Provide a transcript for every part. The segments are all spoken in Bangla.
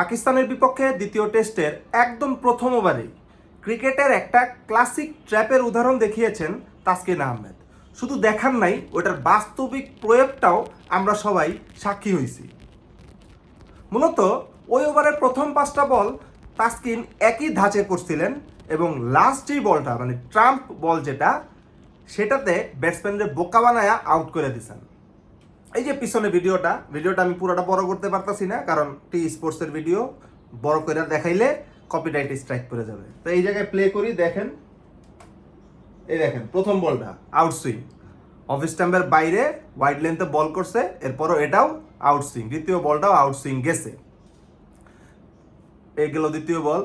পাকিস্তানের বিপক্ষে দ্বিতীয় টেস্টের একদম প্রথম ওভারেই ক্রিকেটের একটা ক্লাসিক ট্র্যাপের উদাহরণ দেখিয়েছেন তাসকিন আহমেদ। শুধু দেখার নাই, ওটার বাস্তবিক প্রয়োগটাও আমরা সবাই সাক্ষী হয়েছি মূলত ওই ওভারের প্রথম পাঁচটা বল তাসকিন একই ধাঁচে করছিলেন এবং লাস্ট যে বলটা মানে ট্রাম্প বল যেটা, সেটাতে ব্যাটসম্যানদের বোকা বানায়া আউট করে দিছেন। এই যে পিছনে ভিডিওটা ভিডিওটা আমি পুরোটা বড় করতে পারতাছি না, কারণ টি স্পোর্টসের ভিডিও বড় করে দেখাইলে কপিরাইট স্ট্রাইক করে যাবে। তো এই জায়গায় প্লে করি, দেখেন। এই দেখেন, প্রথম বলটা আউট সুইং অফ স্ট্যাম্পের বাইরে ওয়াইড লেন্থে বল করছে, এরপরও এটাও আউট সুইং দ্বিতীয় বলটাও আউট সুইং গেছে। এই গেল দ্বিতীয় বল।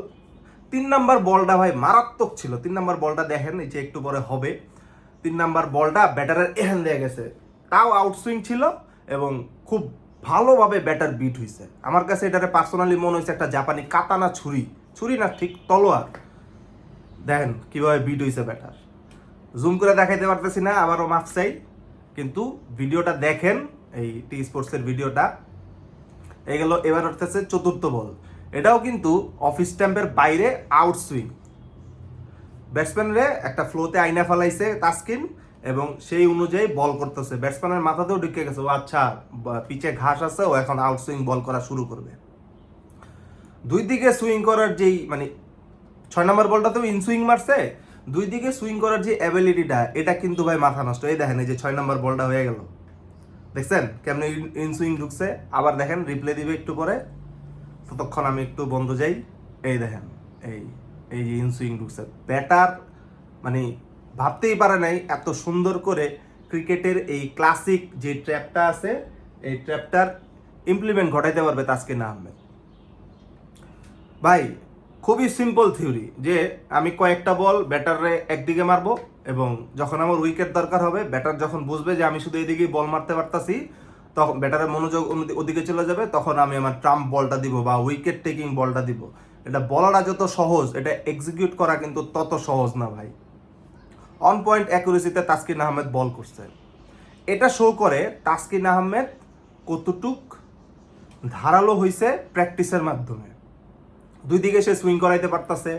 তিন নাম্বার বলটা ভাই মারাত্মক ছিল। তিন নাম্বার বলটা দেখেন, এই যে একটু পরে হবে। তিন নাম্বার বলটা ব্যাটারের এখান দিয়ে গেছে। তাও আউটসুইং ছিল এবং খুব ভালোভাবে ব্যাটার বিট হয়েছে আমার কাছে এটারে পার্সোনালি মনে হয়েছে একটা জাপানি কাতানা ছুরি। ছুরি না, ঠিক তলোয়ার। দেখেন কীভাবে বিট হয়েছে ব্যাটার জুম করে দেখাইতে পারতেছি না, আবারও মাফ চাই। কিন্তু ভিডিওটা দেখেন, এই টি স্পোর্টসের ভিডিওটা। এই গেল, এবার হচ্ছে চতুর্থ বল এটাও কিন্তু অফ স্ট্যাম্পের বাইরে আউট সুইং ব্যাটসম্যানরে একটা ফ্লোতে আইনা ফেলাইছে তাস্কিন। এবং সেই অনুযায়ী বল করতেছে। ব্যাটসম্যানের মাথাতেও ঢুকে গেছে। ও আচ্ছা পিছে ঘাস আছে, ও এখন আউট সুইং বল করা শুরু করবে। দুই দিকে সুইং করার যেই মানে ছয় নম্বর বলটাতেও ইন সুইং মারছে। দুই দিকে সুইং করার যে অ্যাবিলিটিটা এটা কিন্তু ভাই মাথা নষ্ট। এই দেখেন, এই যে ছয় নম্বর বলটা হয়ে গেল। দেখছেন কেমন ইন সুইং ঢুকছে? আবার দেখেন রিপ্লে দিবে একটু পরে। ততক্ষণ আমি একটু বন্ধ যাই। এই দেখেন, এই এই যে ইন সুইং ঢুকছে। ব্যাটার মানে ভাবতেই পারে নাই এত সুন্দর করে ক্রিকেটের এই ক্লাসিক যে ট্র্যাপটা আছে, এই ট্র্যাপটার ইমপ্লিমেন্ট ঘটাইতে পারবে তাসকিন আহমেদ। ভাই, খুবই সিম্পল থিওরি যে আমি কয়েকটা বল ব্যাটারে একদিকে মারবো এবং যখন আমার উইকেট দরকার হবে, ব্যাটার যখন বুঝবে যে আমি শুধু এদিকেই বল মারতে পারতাছি, তখন ব্যাটারের মনোযোগ ওদিকে চলে যাবে, তখন আমি আমার ট্রাম্প বলটা দিব বা উইকেট টেকিং বলটা দিব। এটা বলাটা যত সহজ, এটা এক্সিকিউট করা কিন্তু তত সহজ না ভাই। অন পয়েন্ট অ্যাকুরেসিতে তাসকিন আহমেদ বল করছে। এটা শো করে তাসকিন আহমেদ কতটুক ধারালো হইছে প্র্যাকটিসের মাধ্যমে। দুই দিকে সে সুইং করাইতে পারতাছে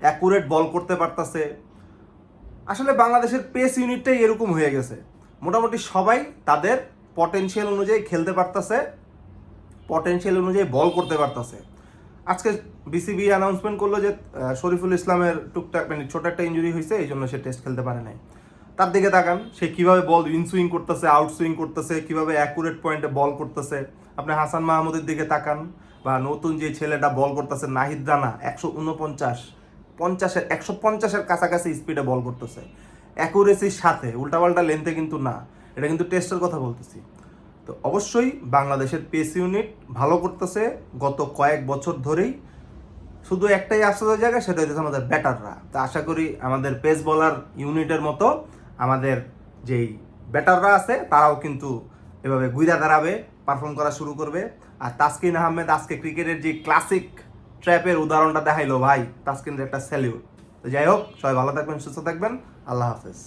অ্যাকুরেট বল করতে পারতাছে। আসলে বাংলাদেশের পেস ইউনিটটাই এরকম হয়ে গেছে। মোটামুটি সবাই তাদের পটেনশিয়াল অনুযায়ী খেলতে পারতাছে পটেনশিয়াল অনুযায়ী বল করতে পারতাছে। আজকে বিসিবি অ্যানাউন্সমেন্ট করল যে শরীফুল ইসলামের টুকটাক মানে ছোট একটা ইঞ্জুরি হয়েছে, এই জন্য সে টেস্ট খেলতে পারে নাই। তার দিকে তাকান, সে কীভাবে বল ইন সুইং করতেছে আউট সুইং করতেছে, কীভাবে অ্যাকুরেট পয়েন্টে বল করতেছে। আপনি হাসান মাহমুদের দিকে তাকান, বা নতুন যে ছেলেটা বল করতেছে, নাহিদ রানা, একশো উনপঞ্চাশ, পঞ্চাশের, একশো পঞ্চাশের কাছাকাছি স্পিডে বল করতেছে। অ্যাকুরেসির সাথে, উল্টাপাল্টা লেন্থে কিন্তু না। এটা কিন্তু টেস্টের কথা বলতেছি। তো অবশ্যই বাংলাদেশের পেস ইউনিট ভালো করতেছে গত কয়েক বছর ধরেই। শুধু একটাই আফসোসের জায়গা, সেটা হচ্ছে আমাদের ব্যাটাররা। তো আশা করি আমাদের পেস বলার ইউনিটের মতো আমাদের যেই ব্যাটাররা আছে, তারাও কিন্তু এভাবে গুইরা দাঁড়াবে, পারফর্ম করা শুরু করবে। আর তাসকিন আহমেদ আজকে ক্রিকেটের যে ক্লাসিক ট্র্যাপের উদাহরণটা দেখাইলো ভাই, তাসকিনের একটা স্যালিউট। তো যাই হোক, সবাই ভালো থাকবেন, সুস্থ থাকবেন। আল্লাহ হাফেজ।